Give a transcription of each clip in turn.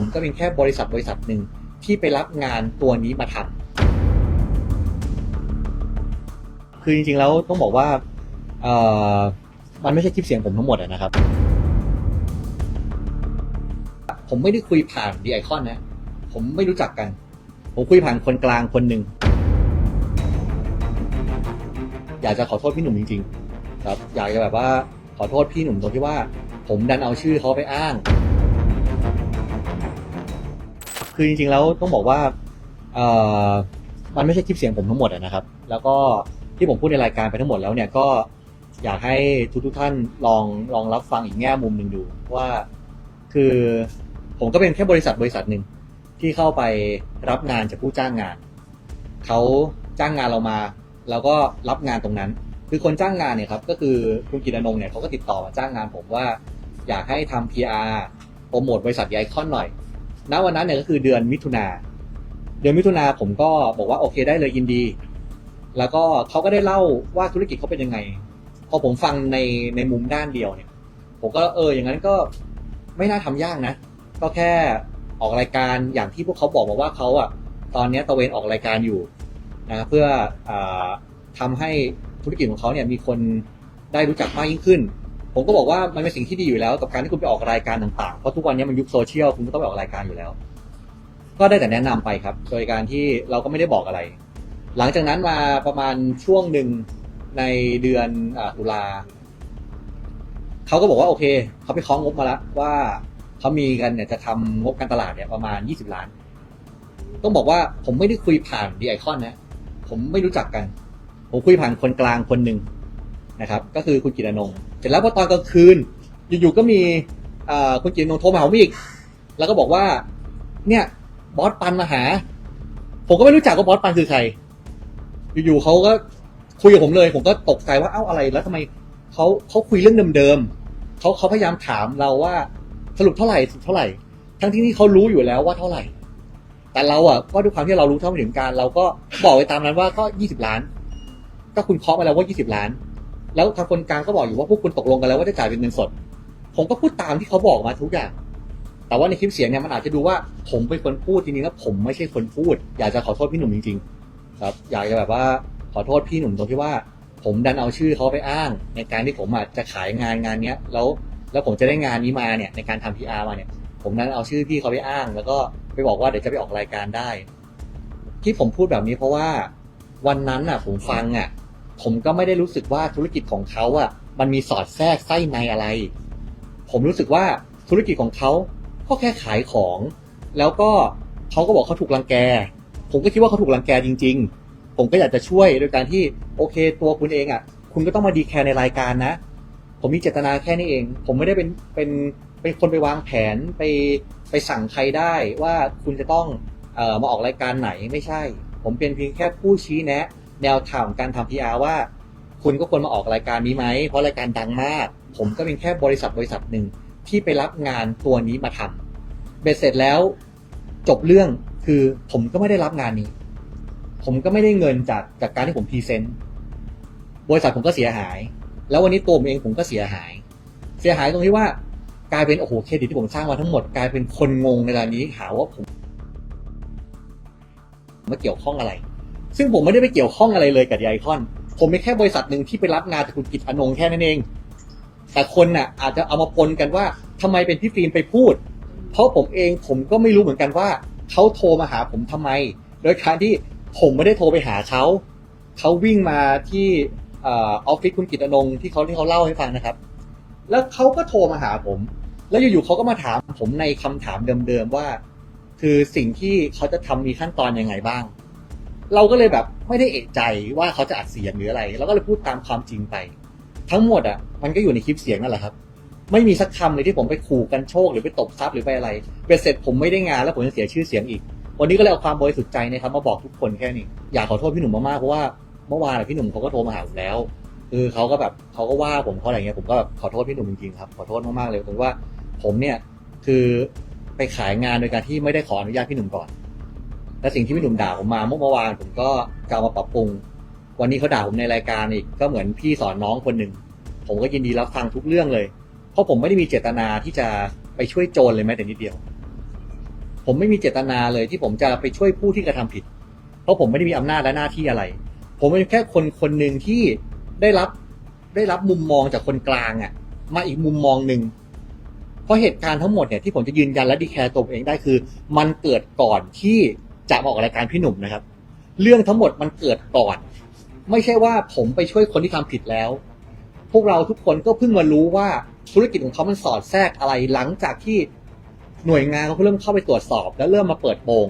ผมก็เป็นแค่บริษัทบริษัทหนึ่งที่ไปรับงานตัวนี้มาทำคือจริงๆแล้วต้องบอกว่าเออมันไม่ใช่คลิปเสียงผมทั้งหมดนะครับ ผมไม่ได้คุยผ่านดีไอคอนนะ ผมไม่รู้จักกัน ผมคุยผ่านคนกลางคนหนึ่ง อยากจะขอโทษพี่หนุ่มจริง ๆ ครับ อยากจะแบบว่าขอโทษพี่หนุ่มตรงที่ว่า ผมดันเอาชื่อเขาไปอ้าง คือจริงๆแล้วต้องบอกว่าเอ่อมันไม่ใช่คลิปเสียงผมทั้งหมดนะครับ แล้วก็ที่ผมพูดในรายการไปทั้งหมดแล้วเนี่ยก็อยากให้ทุกๆท่านลองลองรับฟังอีกแง่มุมหนึ่งดูว่าคือผมก็เป็นแค่บริษัทบริษัทหนึ่งที่เข้าไปรับงานจากผู้จ้างงาน เขาจ้างงานเรามา แล้วก็รับงานตรงนั้น คือคนจ้างงานเนี่ยครับก็คือคุณกิตอนงเนี่ยเขาก็ติดต่อมาจ้างงานผมว่า อยากให้ทำ PR โปรโมทบริษัทไอคอนหน่อย ณวันนั้นเนี่ยก็คือเดือนมิถุนาเดือนมิถุนาผมก็บอกว่าโอเคได้เลยยินดี แล้วก็เขาก็ได้เล่าว่าธุรกิจเขาเป็นยังไง พอผมฟังในในมุมด้านเดียวเนี่ย ผมก็เอออย่างนั้นก็ไม่น่าทำยากนะ ก็แค่ออกรายการอย่างที่พวกเขาบอกมาว่าเขาอะตอนนี้ตะเวนออกรายการอยู่นะเพื่ออาทำให้ธุรกิจของเขาเนี่ยมีคนได้รู้จักมากยิ่งขึ้น ผมก็บอกว่ามันเป็นสิ่งที่ดีอยู่แล้วกับการที่คุณไปออกรายการต่างๆ เพราะทุกวันนี้มันยุคโซเชียลคุณก็ต้องไปออกรายการอยู่แล้ว ก็ได้แต่แนะนำไปครับ โดยการที่เราก็ไม่ได้บอกอะไร หลังจากนั้นมาประมาณช่วงหนึ่งในเดือนอาตุลาเขาก็บอกว่าโอเคเขาไปคล้องงบมาแล้วว่าเขามีกันเนี่ยจะทำงบการตลาดเนี่ยประมาณ 20 ล้าน ต้องบอกว่าผมไม่ได้คุยผ่านดีไอคอนนะ ผมไม่รู้จักกัน ผมคุยผ่านคนกลางคนหนึ่งนะครับ ก็คือคุณกิตนงค์ เสร็จแล้วพอตอนกลางคืน อยู่ๆก็มีคุณกิตนงโทรมาหาผมอีก แล้วก็บอกว่า เนี่ยบอสปันมาหา ผมก็ไม่รู้จักว่าบอสปันคือใคร อยู่ๆเขาก็คุยกับผมเลย ผมก็ตกใจว่าเอ้าอะไรแล้วทำไมเขาเขาคุยเรื่องเดิมๆเขาเขาพยายามถามเราว่าสรุปเท่าไหร่สรุปเท่าไหร่ ทั้งที่นี่เขารู้อยู่แล้วว่าเท่าไหร่ แต่เราอะก็ด้วยความที่เรารู้เท่าไม่ถึงการ เราก็บอกไปตามนั้นว่าก็ยี่สิบล้าน ก็คุณเคาะมาแล้วว่ายี่สิบล้าน แล้วทางคนกลางก็บอกอยู่ว่าพวกคุณตกลงกันแล้วว่าจะจ่ายเป็นเงินสด ผมก็พูดตามที่เขาบอกมาทุกอย่าง แต่ว่าในคลิปเสียงเนี่ยมันอาจจะดูว่าผมเป็นคนพูดจริงๆแล้วผมไม่ใช่คนพูด อยากจะขอโทษพี่หนุ่มจริง ๆ ครับ อยากจะแบบว่าขอโทษพี่หนุ่มตรงที่ว่า ผมดันเอาชื่อเขาไปอ้าง ในการที่ผมอาจจะขายงานงานเนี้ยแล้วแล้วผมจะได้งานนี้มาเนี่ยในการทำ PR มาเนี่ย ผมนั้นเอาชื่อพี่เขาไปอ้าง แล้วก็ไปบอกว่าเดี๋ยวจะไปออกรายการได้ ที่ผมพูดแบบนี้เพราะว่าวันนั้นอะ ผมฟังอะ ผมก็ไม่ได้รู้สึกว่าธุรกิจของเขาอะมันมีสอดแทรกไส้ในอะไร ผมรู้สึกว่าธุรกิจของเขาก็แค่ขายของ แล้วก็เขาก็บอกเขาถูกรังแก ผมก็คิดว่าเขาถูกรังแกจริง ๆ ผมก็อยากจะช่วยโดยการที่โอเค ตัวคุณเองอะ คุณก็ต้องมาดีแคร์ในรายการนะ ผมมีเจตนาแค่นี้เอง ผมไม่ได้เป็นเป็นเป็นคนไปวางแผนไปไปสั่งใครได้ว่าคุณจะต้องเอ่อมาออกรายการไหนไม่ใช่ ผมเป็นเพียงแค่ผู้ชี้แนะ แนวทางของการทำ PR ว่า คุณก็ควรมาออกรายการนี้ไหม เพราะรายการดังมาก ผมก็เป็นแค่บริษัทบริษัทหนึ่งที่ไปรับงานตัวนี้มาทำเบ็ดเสร็จแล้วจบเรื่องคือผมก็ไม่ได้รับงานนี้ ผมก็ไม่ได้เงินจากจากการที่ผมพรีเซนต์บริษัทผมก็เสียหาย แล้ววันนี้ตัวผมเองผมก็เสียหาย เสียหายตรงที่ว่ากลายเป็นโอ้โหเครดิตที่ผมสร้างมาทั้งหมดกลายเป็นคนงงในตอนนี้หาว่าผมมาเกี่ยวข้องอะไร ซึ่งผมไม่ได้ไปเกี่ยวข้องอะไรเลยกับไอคอน ผมเป็นแค่บริษัทหนึ่งที่ไปรับงานจากคุณกิตอนงแค่นั้นเอง แต่คนน่ะ อาจจะเอามาปนกันว่าทำไมเป็นพี่ฟิล์มไปพูด เพราะผมเองผมก็ไม่รู้เหมือนกันว่าเขาโทรมาหาผมทำไม โดยการที่ผมไม่ได้โทรไปหาเขาเขาวิ่งมาที่ออฟฟิศคุณกิตอนงที่เขาที่เขาเล่าให้ฟังนะครับ แล้วเขาก็โทรมาหาผม แล้วอยู่ๆเขาก็มาถามผมในคำถามเดิมๆว่า คือสิ่งที่เขาจะทำมีขั้นตอนยังไงบ้าง เราก็เลยแบบไม่ได้เอะใจว่าเขาจะอัดเสียงหรืออะไรเราก็เลยพูดตามความจริงไป ทั้งหมดอะมันก็อยู่ในคลิปเสียงนั่นแหละครับ ไม่มีสักคำเลยที่ผมไปขู่กันโชคหรือไปตบทรัพย์หรือไปอะไรเป็นเสร็จผมไม่ได้งานแล้วผมจะเสียชื่อเสียงอีก วันนี้ก็เลยเอาความบริสุทธิ์ใจนะครับมาบอกทุกคนแค่นี้อยากขอโทษพี่หนุ่มมากๆเพราะว่าเมื่อวานพี่หนุ่มเขาก็โทรมาหาผมแล้ว คือเขาก็แบบเขาก็ว่าผมเขาอะไรเงี้ยผมก็แบบขอโทษพี่หนุ่มจริงๆครับขอโทษมากๆเลยผมว่าผมเนี่ยคือไปขายงานโดยการที่ไม่ได้ขออนุญาตพี่หนุ่มก่อน และสิ่งที่พี่หนุ่มด่าผมมาเมื่อวานผมก็จะเอามาปรับปรุง วันนี้เขาด่าผมในรายการอีกก็เหมือนพี่สอนน้องคนหนึ่งผมก็ยินดีรับฟังทุกเรื่องเลย เพราะผมไม่ได้มีเจตนาที่จะไปช่วยโจรเลยแม้แต่นิดเดียว ผมไม่มีเจตนาเลยที่ผมจะไปช่วยผู้ที่กระทำผิด เพราะผมไม่ได้มีอำนาจและหน้าที่อะไร ผมเป็นแค่คนคนหนึ่งที่ได้รับได้รับมุมมองจากคนกลางอะมาอีกมุมมองหนึ่งเพราะเหตุการณ์ทั้งหมดเนี่ยที่ผมจะยืนยันและดีแคร์ตัวเองได้คือ มันเกิดก่อนที่ จะมาออกรายการพี่หนุ่มนะครับ เรื่องทั้งหมดมันเกิดก่อน ไม่ใช่ว่าผมไปช่วยคนที่ทำผิดแล้ว พวกเราทุกคนก็เพิ่งมารู้ว่าธุรกิจของเขามันสอดแทรกอะไรหลังจากที่หน่วยงานเขาเริ่มเข้าไปตรวจสอบ แล้วเริ่มมาเปิดโปง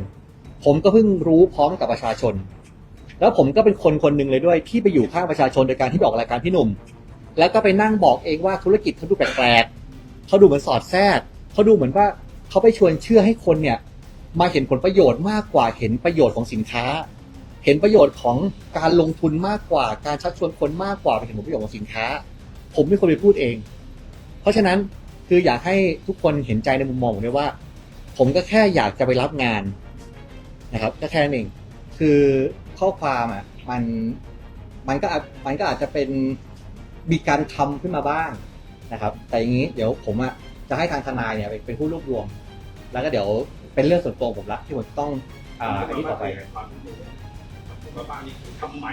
ผมก็เพิ่งรู้พร้อมกับประชาชน แล้วผมก็เป็นคนคนหนึ่งเลยด้วย ที่ไปอยู่ข้างประชาชนโดยการที่ไปออกรายการพี่หนุ่ม แล้วก็ไปนั่งบอกเองว่าธุรกิจเขาดูแปลกๆเขาดูเหมือนสอดแทรกเขาดูเหมือนว่าเขาไปชวนเชื่อให้คนเนี่ย มาเห็นผลประโยชน์มากกว่าเห็นประโยชน์ของสินค้า เห็นประโยชน์ของการลงทุนมากกว่า การชักชวนคนมากกว่าไปเห็นผลประโยชน์ของสินค้า ผมไม่ควรไปพูดเอง เพราะฉะนั้นคืออยากให้ทุกคนเห็นใจในมุมมองผมด้วยว่า ผมก็แค่อยากจะไปรับงานนะครับก็แค่นั้นเองคือข้อความอะมันมันก็มันก็อาจจะเป็นมีการทำขึ้นมาบ้างนะครับ แต่อย่างนี้เดี๋ยวผมอะจะให้ทางทนายเนี่ยเป็นผู้รวบรวม แล้วก็เดี๋ยว เป็นเรื่องส่วนตัวผมละที่ผมต้องอ่าอันนี้ต่อไปผมว่าบ้านนี้คือทำใหม่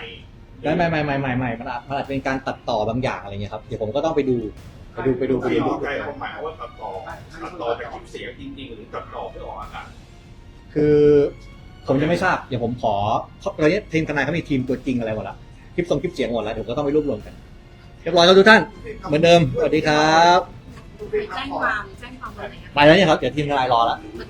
ไม่ไม่ไม่ไม่ไม่ไม่มันอาจมันอาจเป็นการตัดต่อบางอย่างอะไรเงี้ยครับเดี๋ยวผมก็ต้องไปดูไปดูไปดูไปที่ดูเข้าใจความหมายว่าตัดต่อตัดต่อเป็นคลิปเสียงจริงๆหรือตัดต่อเพื่อออกอากาศคือผมจะไม่ทราบเดี๋ยวผมขอตอนนี้ทีมทนายเขามีทีมตัวจริงอะไรหมดละคลิปทรงคลิปเสียงหมดแล้วเดี๋ยวก็ต้องไปรวบรวมกันเรียบร้อยครับทุกท่าน เหมือนเดิมสวัสดีครับไปแจ้งความแจ้งความอะไรนะไปแล้วเนี่ยครับเดี๋ยวทีมทนายรอละเหมือน